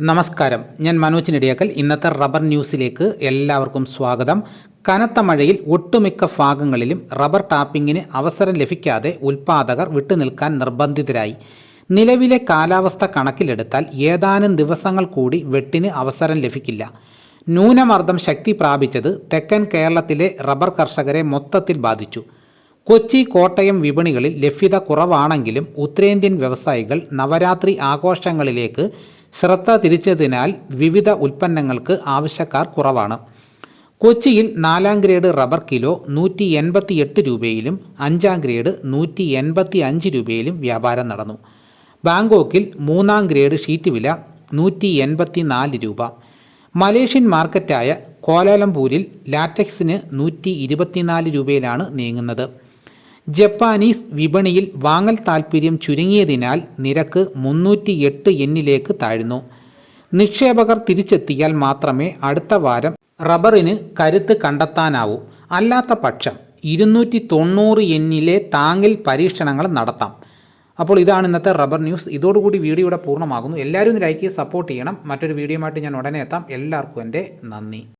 നമസ്കാരം. ഞാൻ മനോജ് നെടിയാക്കൽ. ഇന്നത്തെ റബ്ബർ ന്യൂസിലേക്ക് എല്ലാവർക്കും സ്വാഗതം. കനത്ത മഴയിൽ ഒട്ടുമിക്ക ഭാഗങ്ങളിലും റബ്ബർ ടാപ്പിങ്ങിന് അവസരം ലഭിക്കാതെ ഉൽപ്പാദകർ വിട്ടുനിൽക്കാൻ നിർബന്ധിതരായി. നിലവിലെ കാലാവസ്ഥ കണക്കിലെടുത്താൽ ഏതാനും ദിവസങ്ങൾ കൂടി വെട്ടിന് അവസരം ലഭിക്കില്ല. ന്യൂനമർദ്ദം ശക്തി പ്രാപിച്ചത് തെക്കൻ കേരളത്തിലെ റബ്ബർ കർഷകരെ മൊത്തത്തിൽ ബാധിച്ചു. കൊച്ചി കോട്ടയം വിപണികളിൽ ലഭ്യത കുറവാണെങ്കിലും ഉത്തരേന്ത്യൻ വ്യവസായികൾ നവരാത്രി ആഘോഷങ്ങളിലേക്ക് ശ്രദ്ധ തിരിച്ചതിനാൽ വിവിധ ഉൽപ്പന്നങ്ങൾക്ക് ആവശ്യക്കാർ കുറവാണ്. കൊച്ചിയിൽ നാലാം ഗ്രേഡ് റബ്ബർ കിലോ നൂറ്റി എൺപത്തി എട്ട് രൂപയിലും അഞ്ചാം ഗ്രേഡ് നൂറ്റി എൺപത്തി അഞ്ച് രൂപയിലും വ്യാപാരം നടന്നു. ബാങ്കോക്കിൽ മൂന്നാം ഗ്രേഡ് ഷീറ്റ് വില നൂറ്റി എൺപത്തി നാല് രൂപ. മലേഷ്യൻ മാർക്കറ്റായ കോലാലംപൂരിൽ ലാറ്റക്സിന് നൂറ്റി ഇരുപത്തിനാല് രൂപയിലാണ് നീങ്ങുന്നത്. ജപ്പാനീസ് വിപണിയിൽ വാങ്ങൽ താൽപ്പര്യം ചുരുങ്ങിയതിനാൽ നിരക്ക് മുന്നൂറ്റി എട്ട് എന്നിലേക്ക് താഴ്ന്നു. നിക്ഷേപകർ തിരിച്ചെത്തിയാൽ മാത്രമേ അടുത്ത വാരം റബ്ബറിന് കരുത്ത് കണ്ടെത്താനാവൂ. അല്ലാത്ത പക്ഷം ഇരുന്നൂറ്റി തൊണ്ണൂറ് എന്നിലെ താങ്ങിൽ പരീക്ഷണങ്ങൾ നടത്താം. അപ്പോൾ ഇതാണ് ഇന്നത്തെ റബ്ബർ ന്യൂസ്. ഇതോടുകൂടി വീഡിയോ ഇവിടെ പൂർണമാകുന്നു. എല്ലാവരും ലൈക്ക് സപ്പോർട്ട് ചെയ്യണം. മറ്റൊരു വീഡിയോയുമായിട്ട് ഞാൻ ഉടനെ എത്താം. എല്ലാവർക്കും എന്റെ നന്ദി.